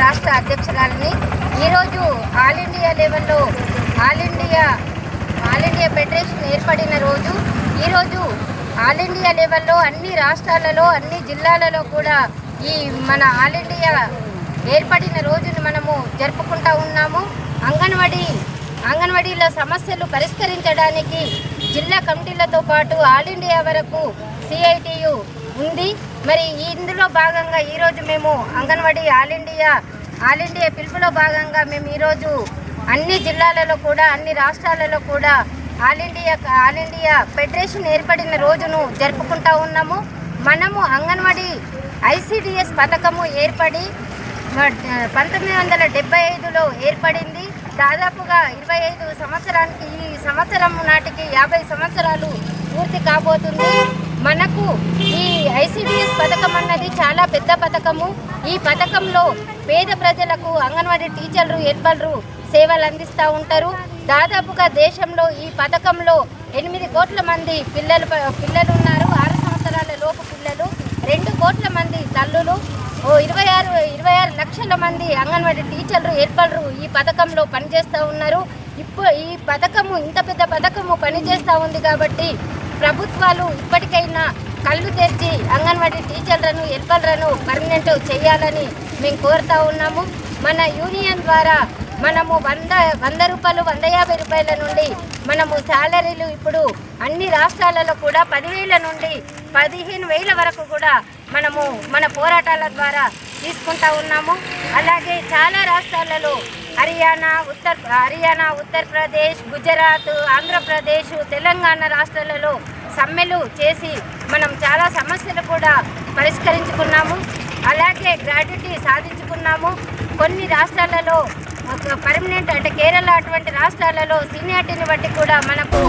రాష్ట్ర అధ్యక్షురాలిని. ఈరోజు ఆల్ ఇండియా లెవెల్లో all India all India federation ఏర్పడిన రోజు. ఈరోజు ఆల్ ఇండియా లెవెల్లో అన్ని రాష్ట్రాలలో అన్ని జిల్లాలలో కూడా ఈ మన ఆల్ ఇండియా ఏర్పడిన రోజును మనము జరుపుకుంటా ఉన్నాము. అంగన్వాడీ అంగన్వాడీల సమస్యలు పరిష్కరించడానికి జిల్లా కమిటీలతో పాటు ఆల్ ఇండియా వరకు సిఐటి ఉంది. మరి ఇందులో భాగంగా ఈరోజు మేము anganwadi all India all India పిలుపులో భాగంగా మేము ఈరోజు అన్ని జిల్లాలలో కూడా అన్ని రాష్ట్రాలలో కూడా all India all India federation ఏర్పడిన రోజును జరుపుకుంటా ఉన్నాము. మనము అంగన్వాడీ ఐసిడిఎస్ పథకము ఏర్పడి పంతొమ్మిది వందల డెబ్బై ఐదులో ఏర్పడింది. దాదాపుగా ఇరవై ఐదు సంవత్సరానికి ఈ సంవత్సరం నాటికి యాభై సంవత్సరాలు పూర్తి కాబోతుంది. మనకు ఈ ఐసిడిఎస్ పథకం అన్నది చాలా పెద్ద పథకము. ఈ పథకంలో పేద ప్రజలకు అంగన్వాడీ టీచర్లు హెల్పర్లు సేవలు అందిస్తూ ఉంటారు. దాదాపుగా దేశంలో ఈ పథకంలో ఎనిమిది కోట్ల మంది పిల్లలు పిల్లలు ఉన్నారు. ఆరు సంవత్సరాల లోపు పిల్లలు రెండు కోట్ల మంది తల్లులు. ఓ ఇరవై ఆరు ఇరవై ఆరు లక్షల మంది అంగన్వాడీ టీచర్లు ఏర్పడరు ఈ పథకంలో పనిచేస్తూ ఉన్నారు. ఇప్పుడు ఈ పథకము ఇంత పెద్ద పథకము పనిచేస్తూ ఉంది కాబట్టి ప్రభుత్వాలు ఇప్పటికైనా కళ్ళు తెరిచి అంగన్వాడీ టీచర్లను హెల్పర్లను పర్మనెంట్ చేయాలని మేము కోరుతా ఉన్నాము. మన యూనియన్ ద్వారా మనము వంద వంద రూపాయలు వంద యాభై రూపాయల నుండి మనము శాలరీలు ఇప్పుడు అన్ని రాష్ట్రాలలో కూడా పదివేల నుండి పదిహేను వేల వరకు కూడా మనము మన పోరాటాల ద్వారా తీసుకుంటా ఉన్నాము. అలాగే చాలా రాష్ట్రాలలో హర్యానా ఉత్తర్ హర్యానా ఉత్తరప్రదేశ్ గుజరాత్ ఆంధ్రప్రదేశ్ తెలంగాణ రాష్ట్రాలలో సమ్మెలు చేసి మనం చాలా సమస్యలు కూడా పరిష్కరించుకున్నాము. అలాగే గ్రాడ్యుటీ సాధించుకున్నాము. కొన్ని రాష్ట్రాలలో పర్మనెంట్ అంటే కేరళ అటువంటి రాష్ట్రాలలో సీనియారిటీని బట్టి కూడా మనకు